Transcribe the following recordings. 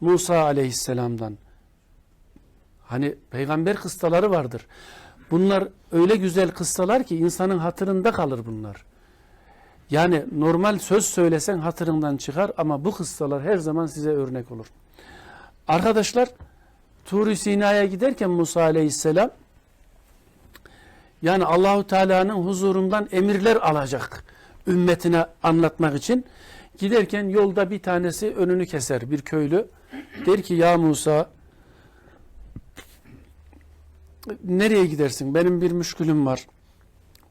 Musa aleyhisselamdan. Hani peygamber kıssaları vardır. Bunlar öyle güzel kıssalar ki insanın hatırında kalır bunlar. Yani normal söz söylesen hatırından çıkar ama bu kıssalar her zaman size örnek olur. Arkadaşlar Tur-i Sina'ya giderken Musa aleyhisselam yani Allahu Teala'nın huzurundan emirler alacak ümmetine anlatmak için giderken yolda bir tanesi önünü keser bir köylü. Der ki ya Musa nereye gidersin? Benim bir müşkülüm var.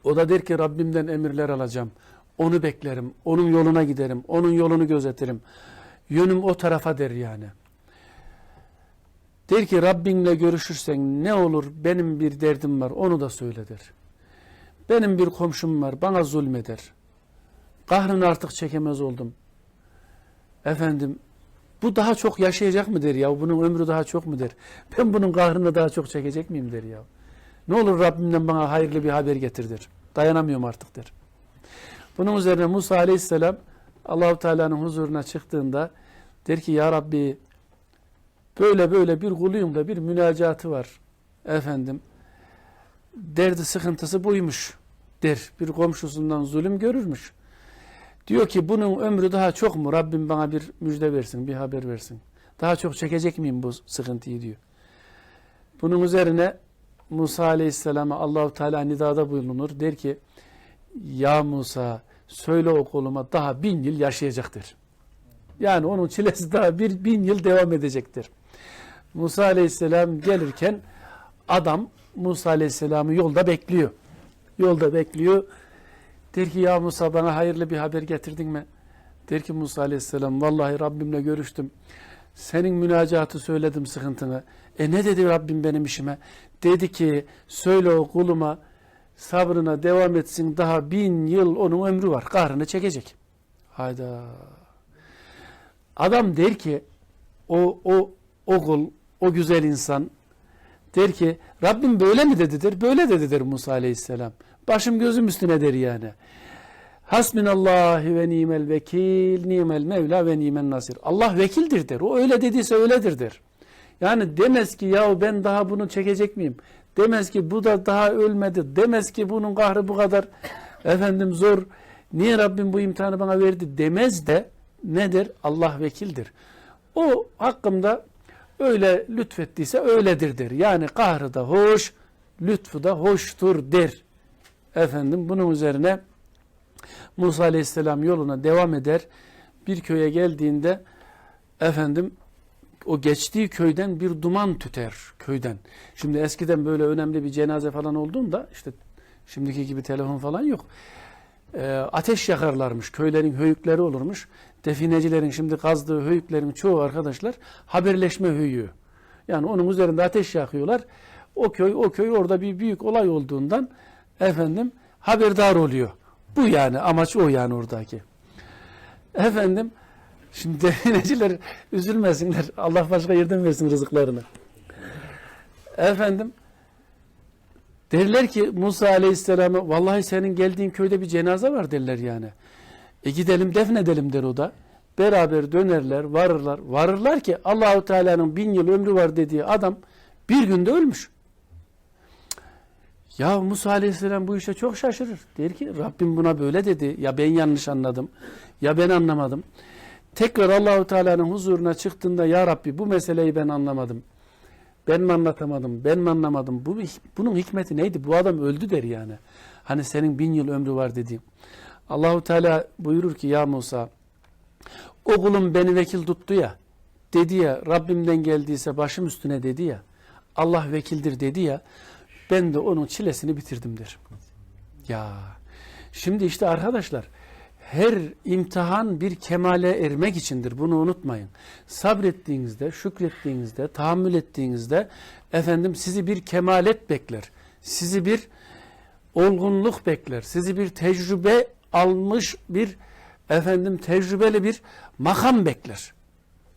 O da der ki Rabbimden emirler alacağım. Onu beklerim. Onun yoluna giderim. Onun yolunu gözetirim. Yönüm o tarafa der yani. Der ki Rabbinle görüşürsen ne olur benim bir derdim var onu da söyle der. Benim bir komşum var bana zulmeder. Kahrını artık çekemez oldum. Efendim bu daha çok yaşayacak mı der ya bunun ömrü daha çok mu der. Ben bunun kahrını daha çok çekecek miyim der ya. Ne olur Rabbimden bana hayırlı bir haber getir der. Dayanamıyorum artık der. Bunun üzerine Musa aleyhisselam Allahu Teala'nın huzuruna çıktığında der ki ya Rabbi böyle böyle bir kuluyum da bir münacatı var efendim. Derdi sıkıntısı buymuş der. Bir komşusundan zulüm görürmüş. Diyor ki bunun ömrü daha çok mu? Rabbim bana bir müjde versin, bir haber versin. Daha çok çekecek miyim bu sıkıntıyı diyor. Bunun üzerine Musa Aleyhisselam'a Allahu Teala nidada bulunur. Der ki ya Musa söyle o koluma daha bin yıl yaşayacaktır. Yani onun çilesi daha bir bin yıl devam edecektir. Musa Aleyhisselam gelirken adam Musa Aleyhisselam'ı yolda bekliyor. Yolda bekliyor. Der ki ya Musa bana hayırlı bir haber getirdin mi? Der ki Musa Aleyhisselam vallahi Rabbimle görüştüm. Senin münacatı söyledim sıkıntını. E ne dedi Rabbim benim işime? Dedi ki söyle o kuluma sabrına devam etsin daha bin yıl onun ömrü var. Kahrını çekecek. Hayda. Adam der ki o, o, o kul, o güzel insan der ki Rabbim böyle mi dedidir? Böyle dedidir Musa Aleyhisselam. Başım gözüm üstüne der yani. Hasbinallahi ve nimel vekil, nimel mevla ve nimen nasir. Allah vekildir der. O öyle dediyse öyledir der. Yani demez ki ya ben daha bunu çekecek miyim? Demez ki bu da daha ölmedi. Demez ki bunun kahrı bu kadar efendim zor. Niye Rabbim bu imtihanı bana verdi demez de nedir? Allah vekildir. O hakkımda öyle lütfettiyse öyledir der. Yani kahrı da hoş, lütfu da hoştur der. Efendim bunun üzerine Musa Aleyhisselam yoluna devam eder. Bir köye geldiğinde efendim o geçtiği köyden bir duman tüter köyden. Şimdi eskiden böyle önemli bir cenaze falan olduğunda işte şimdiki gibi telefon falan yok. Ee, ateş yakarlarmış. Köylerin höyükleri olurmuş. Definecilerin şimdi kazdığı höyüklerin çoğu arkadaşlar haberleşme höyüğü. Yani onun üzerinde ateş yakıyorlar. O köy o köy orada bir büyük olay olduğundan efendim haberdar oluyor. Bu yani amaç o yani oradaki. Efendim şimdi defineciler üzülmesinler. Allah başka yerden versin rızıklarını. Efendim derler ki Musa Aleyhisselam'a vallahi senin geldiğin köyde bir cenaze var derler yani. E gidelim defnedelim der o da. Beraber dönerler, varırlar. Varırlar ki Allahu Teala'nın bin yıl ömrü var dediği adam bir günde ölmüş. Ya Musa Aleyhisselam bu işe çok şaşırır. Der ki Rabbim buna böyle dedi. Ya ben yanlış anladım. Ya ben anlamadım. Tekrar Allahu Teala'nın huzuruna çıktığında ya Rabbi bu meseleyi ben anlamadım. Ben mi anlatamadım? Ben mi anlamadım? Bu, bunun hikmeti neydi? Bu adam öldü der yani. Hani senin bin yıl ömrü var dediğim. Allahu Teala buyurur ki ya Musa o kulum beni vekil tuttu ya dedi ya Rabbimden geldiyse başım üstüne dedi ya Allah vekildir dedi ya ben de onun çilesini bitirdim der. Ya şimdi işte arkadaşlar her imtihan bir kemale ermek içindir. Bunu unutmayın. Sabrettiğinizde, şükrettiğinizde, tahammül ettiğinizde efendim sizi bir kemalet bekler. Sizi bir olgunluk bekler. Sizi bir tecrübe almış bir efendim tecrübeli bir makam bekler.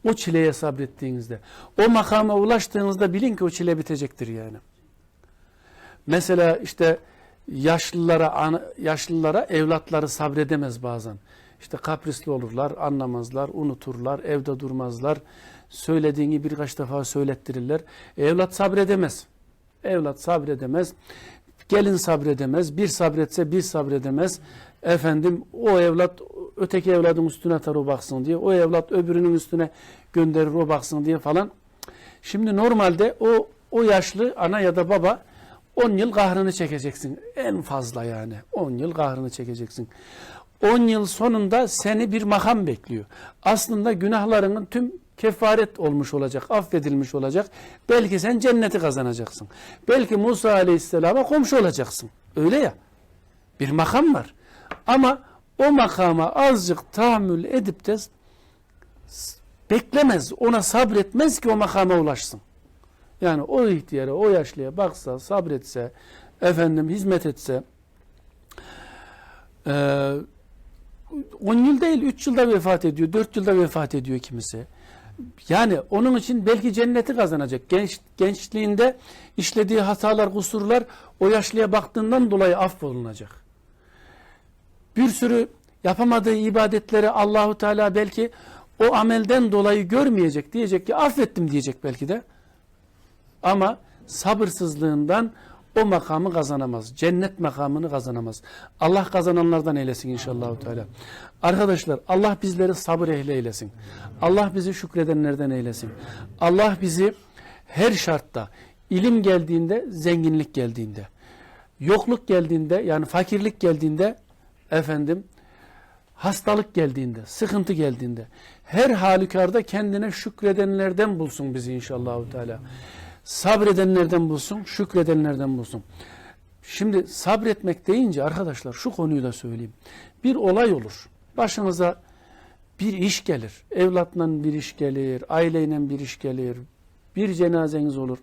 O çileye sabrettiğinizde. O makama ulaştığınızda bilin ki o çile bitecektir yani. Mesela işte yaşlılara yaşlılara evlatları sabredemez bazen. işte kaprisli olurlar, anlamazlar, unuturlar, evde durmazlar. Söylediğini birkaç defa söylettirirler. Evlat sabredemez. Evlat sabredemez. Gelin sabredemez. Bir sabretse bir sabredemez. Efendim o evlat öteki evladın üstüne atar o baksın diye. O evlat öbürünün üstüne gönderir o baksın diye falan. Şimdi normalde o o yaşlı ana ya da baba 10 yıl kahrını çekeceksin. En fazla yani. 10 yıl kahrını çekeceksin. 10 yıl sonunda seni bir makam bekliyor. Aslında günahlarının tüm kefaret olmuş olacak, affedilmiş olacak. Belki sen cenneti kazanacaksın. Belki Musa Aleyhisselam'a komşu olacaksın. Öyle ya. Bir makam var. Ama o makama azıcık tahammül edip de beklemez, ona sabretmez ki o makama ulaşsın. Yani o ihtiyara, o yaşlıya baksa, sabretse, efendim hizmet etse, eee 10 yıl değil 3 yılda vefat ediyor, 4 yılda vefat ediyor kimisi. Yani onun için belki cenneti kazanacak. Genç, gençliğinde işlediği hatalar, kusurlar o yaşlıya baktığından dolayı affolunacak. Bir sürü yapamadığı ibadetleri Allahu Teala belki o amelden dolayı görmeyecek. Diyecek ki affettim diyecek belki de. Ama sabırsızlığından o makamı kazanamaz. Cennet makamını kazanamaz. Allah kazananlardan eylesin inşallah. Teala. Arkadaşlar Allah bizleri sabır ehli eylesin. Allah bizi şükredenlerden eylesin. Allah bizi her şartta ilim geldiğinde, zenginlik geldiğinde, yokluk geldiğinde yani fakirlik geldiğinde efendim hastalık geldiğinde, sıkıntı geldiğinde her halükarda kendine şükredenlerden bulsun bizi inşallah Teala. Sabredenlerden bulsun, şükredenlerden bulsun. Şimdi sabretmek deyince arkadaşlar şu konuyu da söyleyeyim. Bir olay olur. Başınıza bir iş gelir. Evlatla bir iş gelir, aileyle bir iş gelir. Bir cenazeniz olur.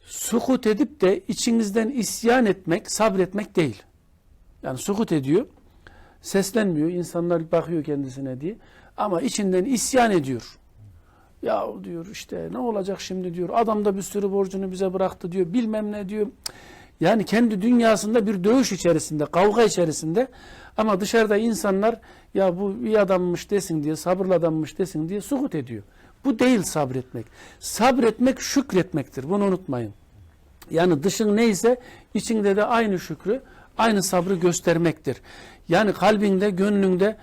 Sukut edip de içinizden isyan etmek, sabretmek değil. Yani sukut ediyor, seslenmiyor, insanlar bakıyor kendisine diye. Ama içinden isyan ediyor. Ya diyor işte ne olacak şimdi diyor. Adam da bir sürü borcunu bize bıraktı diyor. Bilmem ne diyor. Yani kendi dünyasında bir dövüş içerisinde, kavga içerisinde ama dışarıda insanlar ya bu iyi adammış desin diye, sabırlı adammış desin diye sukut ediyor. Bu değil sabretmek. Sabretmek şükretmektir. Bunu unutmayın. Yani dışın neyse içinde de aynı şükrü, aynı sabrı göstermektir. Yani kalbinde, gönlünde,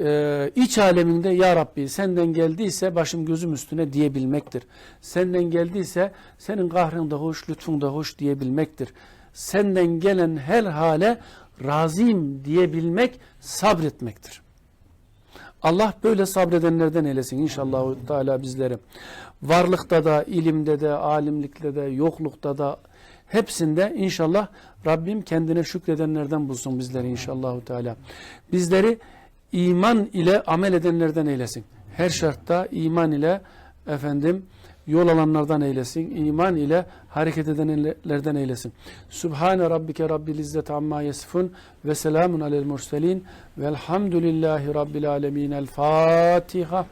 e, iç aleminde Ya Rabbi senden geldiyse başım gözüm üstüne diyebilmektir. Senden geldiyse senin kahrın da hoş, lütfun da hoş diyebilmektir. Senden gelen her hale razıyım diyebilmek sabretmektir. Allah böyle sabredenlerden eylesin inşallah Teala bizleri. Varlıkta da, ilimde de, alimlikte de, yoklukta da hepsinde inşallah Rabbim kendine şükredenlerden bulsun bizleri inşallah Teala. Bizleri iman ile amel edenlerden eylesin. Her şartta iman ile efendim yol alanlardan eylesin. İman ile hareket edenlerden eylesin. Subhane rabbike rabbil izzet amma yasifun ve selamun alel murselin velhamdülillahi rabbil alemin. El Fatiha.